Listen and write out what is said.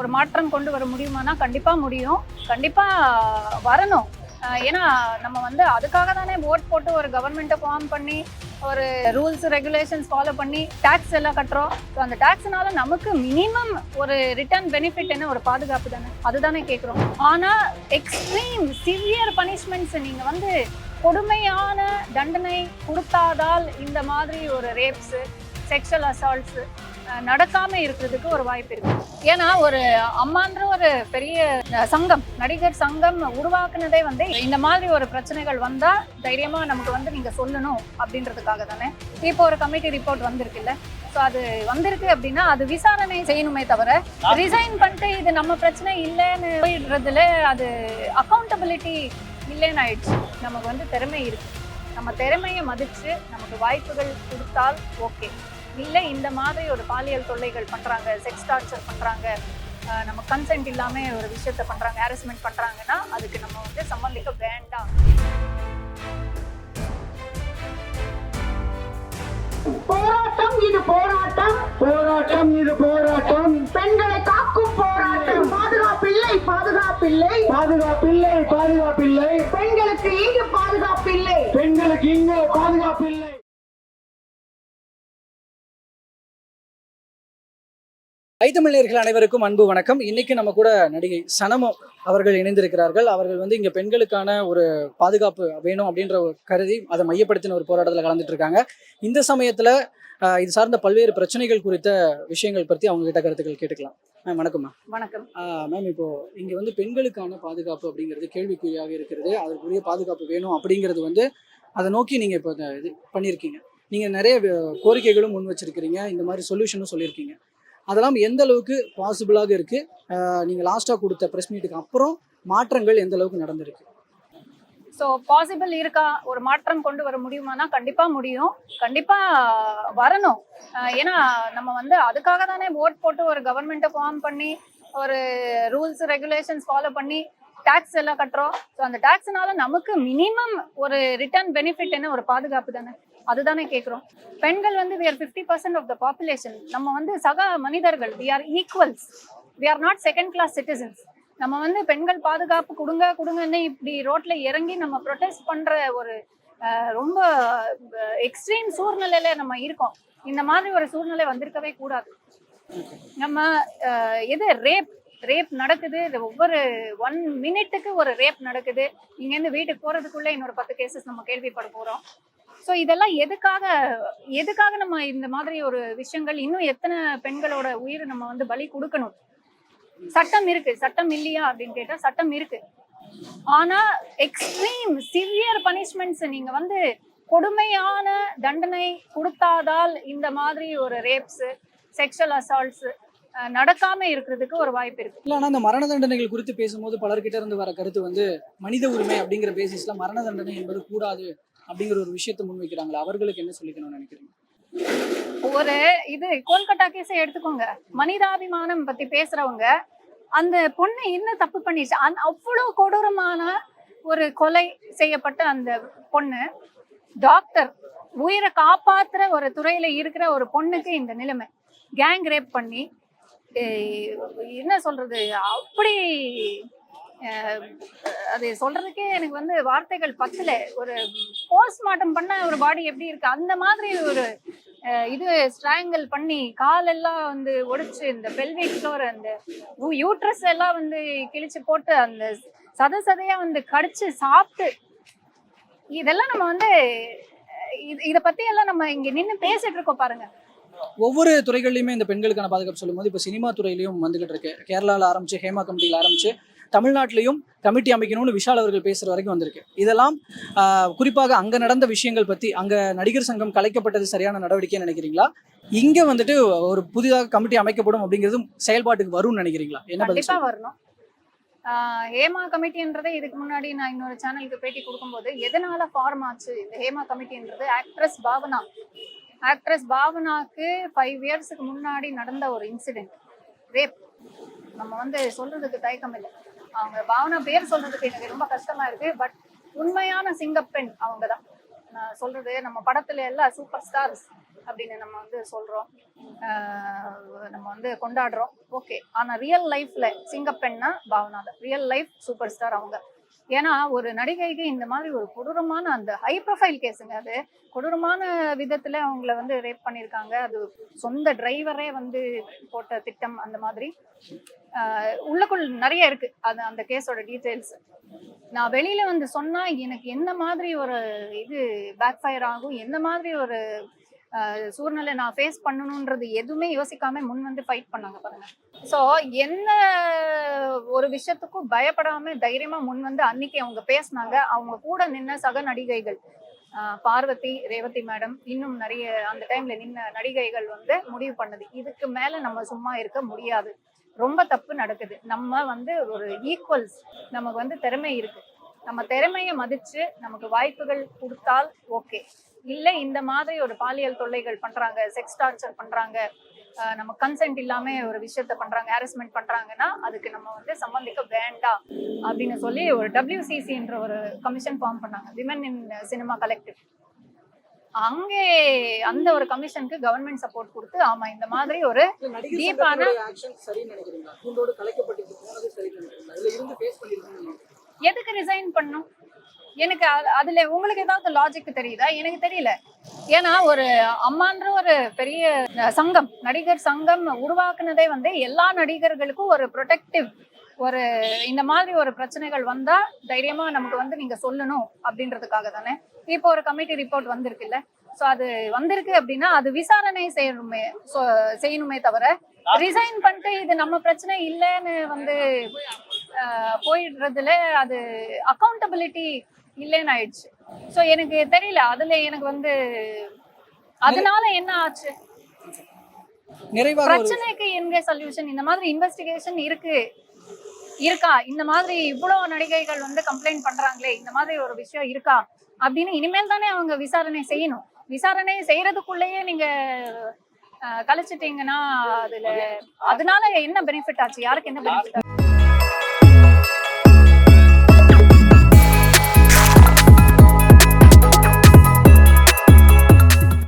ஒரு மாற்றம் கொண்டு வர முடியுமானா கண்டிப்பா முடியும். கண்டிப்பா வரணும். ஏன்னா நம்ம வந்து அதுக்காக தானே ஓட் போட்டு ஒரு கவர்மெண்ட்டை ஃபார்ம் பண்ணி ஒரு ரூல்ஸ் ரெகுலேஷன்ஸ் ஃபாலோ பண்ணி டேக்ஸ் எல்லாம் கட்டுறோம். ஸோ அந்த டேக்ஸ்னால நமக்கு மினிமம் ஒரு ரிட்டர்ன் பெனிஃபிட் என்ன? ஒரு பாதுகாப்பு தானே. அதுதானே கேட்குறோம். ஆனால் எக்ஸ்ட்ரீம் சிவியர் பனிஷ்மெண்ட்ஸ் நீங்கள் வந்து கொடுமையான தண்டனை கொடுத்தாதால் இந்த மாதிரி ஒரு ரேப்ஸு செக்ஷுவல் அசால்ட்ஸு நடக்காம இருக்கிறதுக்கு ஒரு வாய்ப்பு இருக்கு. ஏன்னா ஒரு அம்மான்ற ஒரு பெரிய சங்கம் நடிகர் சங்கம் உருவாக்குனதே வந்து இந்த மாதிரி ஒரு பிரச்சனைகள் வந்தா தைரியமா நமக்கு வந்து நீங்க சொல்லணும் அப்படின்றதுக்காக தானே. இப்போ ஒரு கமிட்டி ரிப்போர்ட் வந்திருக்குல்ல. ஸோ அது வந்திருக்கு அப்படின்னா அது விசாரணை செய்யணுமே தவிர ரிசைன் பண்ணிட்டு இது நம்ம பிரச்சனை இல்லைன்னு போயிடுறதுல அது அக்கௌண்டபிலிட்டி இல்லைன்னு ஆயிடுச்சு. நமக்கு வந்து திறமை இருக்கு. நம்ம திறமையை மதிச்சு நமக்கு வாய்ப்புகள் கொடுத்தால் ஓகே இல்லை இந்த மாதிரி ஒரு பாலியல் தொல்லைகள் பண்றாங்க செக்ஸ் டார்ச்சர் பண்றாங்க அஹ் நம்ம கன்சென்ட் இல்லாம ஒரு விஷயத்த பண்றாங்க ஹாரஸ்மெண்ட் பண்றாங்கன்னா அதுக்கு நம்ம வந்து சம்மந்திக்க வேண்டாம். போராட்டம் இது போராட்டம். போராட்டம் இது போராட்டம். பெண்களை காக்கும் போராட்டம். பாதுகாப்பில்லை பாதுகாப்பில்லை. பாதுகாப்பில்லை பாதுகாப்பில்லை. பெண்களுக்கு இங்கு பாதுகாப்பில்லை. பெண்களுக்கு இங்கே பாதுகாப்பில்லை. ஐத்தமிழர்கள் அனைவருக்கும் அன்பு வணக்கம். இன்னைக்கு நம்ம கூட நடிகை சனமோ அவர்கள் இணைந்திருக்கிறார்கள். அவர்கள் வந்து இங்க பெண்களுக்கான ஒரு பாதுகாப்பு வேணும் அப்படின்ற ஒரு கருதி அதை மையப்படுத்தின ஒரு போராட்டத்தில் கலந்துட்டு இருக்காங்க இந்த சமயத்துல இது சார்ந்த பல்வேறு பிரச்சனைகள் குறித்த விஷயங்கள் பற்றி அவங்க கிட்ட கருத்துக்கள் கேட்டுக்கலாம். மேம் வணக்கம் மேம் வணக்கம். மேம் இப்போ இங்க வந்து பெண்களுக்கான பாதுகாப்பு அப்படிங்கிறது கேள்விக்குறியாக இருக்கிறது. அதற்குரிய பாதுகாப்பு வேணும் அப்படிங்கிறது வந்து அதை நோக்கி நீங்க இப்போ இத- பண்ணியிருக்கீங்க. நீங்க நிறைய கோரிக்கைகளும் முன் வச்சிருக்கிறீங்க. இந்த மாதிரி சொல்யூஷனும் சொல்லியிருக்கீங்க. அதெல்லாம் எந்த அளவுக்கு பாசிபிளாக இருக்கு? ஆஹ் நீங்க லாஸ்டா கொடுத்த ப்ரெஸ் மீட்டுக்கு அப்புறம் மாற்றங்கள் எந்த அளவுக்கு நடந்திருக்கு? ஸோ பாசிபிள் இருக்கா? ஒரு மாற்றம் கொண்டு வர முடியுமானா கண்டிப்பாக முடியும். கண்டிப்பாக வரணும். ஏன்னா நம்ம வந்து அதுக்காக தானே ஓட் போட்டு ஒரு கவர்மெண்ட்டை ஃபார்ம் பண்ணி ஒரு ரூல்ஸ் ரெகுலேஷன்ஸ் ஃபாலோ பண்ணி டேக்ஸ் எல்லாம் கட்டுறோம். ஸோ அந்த டேக்ஸ்னால நமக்கு மினிமம் ஒரு ரிட்டர்ன் பெனிஃபிட் என்ன? ஒரு பாதுகாப்பு தானே? அதுதானே கேட்குறோம் பெண்கள் வந்து we are fifty percent of the population நம்ம வந்து சக மனிதர்கள் we are equals we are not second class citizens நம்ம வந்து பெண்கள் பாதுகாப்பு கொடுங்க கொடுங்கன்னு இப்படி ரோட்ல இறங்கி நம்ம ப்ரொடெஸ்ட் பண்ற ஒரு ரொம்ப எக்ஸ்ட்ரீம் சூழ்நிலையில நம்ம இருக்கோம். இந்த மாதிரி ஒரு சூழ்நிலை வந்திருக்கவே கூடாது. நம்ம எது? ரேப் ரேப் நடக்குது. இது ஒவ்வொரு ஒன் மினிட்டுக்கு ஒரு ரேப் நடக்குது. இங்கேருந்து வீட்டுக்கு போகிறதுக்குள்ளே இன்னொரு பத்து கேசஸ் நம்ம கேள்விப்பட போகிறோம் ஸோ இதெல்லாம் எதுக்காக எதுக்காக நம்ம இந்த மாதிரி ஒரு விஷயங்கள் இன்னும் எத்தனை பெண்களோட உயிர் நம்ம வந்து பலி கொடுக்கணும்? சட்டம் இருக்கு. சட்டம் இல்லையா அப்படின்னு கேட்டால் சட்டம் இருக்கு. ஆனா எக்ஸ்ட்ரீம் சிவியர் பனிஷ்மெண்ட்ஸ் நீங்க வந்து கொடுமையான தண்டனை கொடுத்தாதால் இந்த மாதிரி ஒரு ரேப்ஸ் செக்ஷுவல் அசால்ட்ஸ் நடக்காம இருக்கிறதுக்கு ஒரு வாய்ப்பு இருக்கு. இல்ல ஆனா இந்த மரண தண்டனைகள் குறித்து பேசும்போது பலர்கிட்ட இருந்து வர கருத்து வந்து மனித உரிமை அப்படிங்கிற பேசிஸ்ல மரண தண்டனை என்பது கூடாது அப்படிங்கிற ஒரு விஷயத்தை முன்வைக்கிறாங்களா அவர்களுக்கு என்ன சொல்லிக்கணும்னு நினைக்கிறீங்க? ஒரு இது கோல்கட்டா கேஸை எடுத்துக்கோங்க. மனிதாபிமானம் பத்தி பேசுறவங்க அந்த பொண்ணு என்ன தப்பு பண்ணிச்சு? அந்த அவ்வளவு கொடூரமான ஒரு கொலை செய்யப்பட்ட அந்த பொண்ணு டாக்டர் உயிரை காப்பாத்துற ஒரு துறையில இருக்கிற ஒரு பொண்ணுக்கு இந்த நிலைமை. கேங் ரேப் பண்ணி என்ன சொல்றது? அப்படி அது சொல்றதுக்கே எனக்கு வந்து வார்த்தைகள் பத்தல. ஒரு போஸ்ட்மார்ட்டம் பண்ண ஒரு பாடி எப்படி இருக்கு? அந்த மாதிரி ஒரு இது ஸ்ட்ராங்கிள் பண்ணி காலெல்லாம் வந்து ஒடிச்சு இந்த பெல்விக் ஃப்ளோர் அந்த யூட்ரஸ் எல்லாம் வந்து கிழிச்சு போட்டு அந்த சத சதையா வந்து கடிச்சு சாப்பிட்டு இதெல்லாம் நம்ம வந்து இதை இது- பத்தி எல்லாம் நம்ம இங்க நின்று பேசிட்டு இருக்கோம் பாருங்க. ஒவ்வொரு துறைகள்லையுமே இந்த பெண்களுக்கான பாதுகாப்பு சொல்லும்போது இப்போ சினிமா துறையிலையும் வந்துகிட்டு இருக்கு. கேரளால ஆரம்பிச்சு ஹேமா கமிட்டியில் ஆரம்பிச்சு தமிழ்நாட்டிலையும் கமிட்டி அமைக்கணும்னு விஷால் அவர்கள் பேசுற வரைக்கும் வந்திருக்கு. இதெல்லாம் குறிப்பாக அங்க நடந்த விஷயங்கள் பத்தி அங்க நடிகர் சங்கம் கலைக்கப்பட்டது சரியான நடவடிக்கை நினைக்கிறீங்களா? இங்க வந்துட்டு ஒரு புதிதாக கமிட்டி அமைக்கப்படும் அப்படிங்கிறது செயல்பாட்டுக்கு வரும்னு நினைக்கிறீங்களா? என்ன பதில்? வரணும். ஹேமா கமிட்டின்றதை இதுக்கு முன்னாடி நான் இன்னொரு சேனலுக்கு பேட்டி கொடுக்கும்போது எதனால ஃபார்ம் ஆச்சு? இந்த ஹேமா கமிட்டின்றது ஆக்ட்ரஸ் பாவனா. ஆக்ட்ரஸ் பாவனாக்கு ஃபைவ் இயர்ஸுக்கு முன்னாடி நடந்த ஒரு இன்சிடென்ட் ரேப் நம்ம வந்து சொல்றதுக்கு தயக்கம் இல்லை. அவங்க பாவனா பேர் சொல்றதுக்கு எனக்கு ரொம்ப கஷ்டமா இருக்கு. பட் உண்மையான சிங்கப்பெண் அவங்க தான் நான் சொல்றது நம்ம படத்துல எல்லாம் சூப்பர் ஸ்டார்ஸ் அப்படின்னு நம்ம வந்து சொல்றோம். நம்ம வந்து கொண்டாடுறோம். ஓகே ஆனா ரியல் லைஃப்ல சிங்கப்பெண்ணா பாவனா தான் ரியல் லைஃப் சூப்பர் ஸ்டார் அவங்க. ஏன்னா ஒரு நடிகைக்கு இந்த மாதிரி ஒரு கொடூரமான அந்த ஹை ப்ரொஃபைல் கேஸுங்க அது கொடூரமான விதத்துல அவங்கள வந்து ரேப் பண்ணியிருக்காங்க அது சொந்த டிரைவரே வந்து போட்ட திட்டம் அந்த மாதிரி. உள்ளக்குள் உள்ளுக்குள் நிறைய இருக்கு. அது அந்த கேஸோட டீட்டெயில்ஸ் நான் வெளியில வந்து சொன்னா எனக்கு என்ன மாதிரி ஒரு இது பேக் ஃபயர் ஆகும்? என்ன மாதிரி ஒரு சூழ்நிலை நான் ஃபேஸ் பண்ணணுன்றது எதுவுமே யோசிக்காம முன் வந்து ஃபைட் பண்ணாங்க பாருங்க. ஸோ என்ன ஒரு விஷயத்துக்கும் பயப்படாம தைரியமா முன் வந்து அன்னைக்கு அவங்க பேசினாங்க. அவங்க கூட நின்ன சக நடிகைகள் பார்வதி ரேவதி மேடம் இன்னும் நிறைய அந்த டைம்ல நின்ன நடிகைகள் வந்து முடிவு பண்ணது. இதுக்கு மேல நம்ம சும்மா இருக்க முடியாது. ரொம்ப தப்பு நடக்குது. நம்ம வந்து ஒரு ஈக்குவல்ஸ் நமக்கு வந்து திறமை இருக்கு. நம்ம திறமையை மதிச்சு நமக்கு வாய்ப்புகள் கொடுத்தால் ஓகே இல்லை இந்த மாதிரி ஒரு பாலியல் தொல்லைகள் பண்றாங்க செக்ஸ் டார்ச்சர் பண்றாங்க ஆஹ் நம்ம கன்சென்ட் இல்லாம ஒரு விஷயத்த பண்றாங்க ஹாரஸ்மெண்ட் பண்றாங்கன்னா அதுக்கு நம்ம வந்து சம்பந்திக்க வேண்டாம் அப்படின்னு சொல்லி ஒரு என்ற ஒரு கமிஷன் ஃபார்ம் பண்ணாங்க. விமன் இன் சினிமா கலெக்டிவ் அங்கே அந்த ஒரு கமிஷனுக்கு கவர்மெண்ட் சப்போர்ட் கொடுத்து ஆமா இந்த மாதிரி ஒரு நடிகர் எனக்கு அதுல உங்களுக்கு ஏதாவது லாஜிக் தெரியுதா? எனக்கு தெரியல. ஏன்னா ஒரு அம்மான்ற ஒரு பெரிய சங்கம் நடிகர் சங்கம் உருவாக்குனதே வந்து எல்லா நடிகர்களுக்கும் ஒரு ப்ரொடெக்டிவ் ஒரு இந்த மாதிரி ஒரு பிரச்சனைகள் வந்தா தைரியமா நமக்கு வந்து நீங்க சொல்லணும் அப்படின்றதுக்காக தானே. இப்போ ஒரு கமிட்டி ரிப்போர்ட் வந்திருக்குல்ல. ஸோ அது வந்திருக்கு அப்படின்னா அது விசாரணை செய்யணுமே செய்யணுமே தவிர ரிசைன் பண்ணிட்டு இது நம்ம பிரச்சனை இல்லைன்னு வந்து போயிடுறதுல அது அக்கௌண்டபிலிட்டி இல்லைன்னு ஆயிடுச்சு. ஸோ எனக்கு தெரியல. அதுல எனக்கு வந்து அதனால என்ன ஆச்சு? பிரச்சனைக்கு எங்க சொல்யூஷன் இந்த மாதிரி இன்வெஸ்டிகேஷன் இருக்கு. இருக்கா? இந்த மாதிரி இவ்வளவு நடிகைகள் வந்து கம்ப்ளைண்ட் பண்றாங்களே இந்த மாதிரி ஒரு விஷயம் இருக்கா? அப்படின்னு இனிமேல் தானே அவங்க விசாரணை செய்யணும். விசாரணை செய்யறதுக்குள்ளேயே நீங்க கழிச்சிட்டீங்கன்னா அதுல அதனால என்ன பெனிஃபிட் ஆச்சு? யாருக்கு என்ன பெனிஃபிட் ஆச்சு?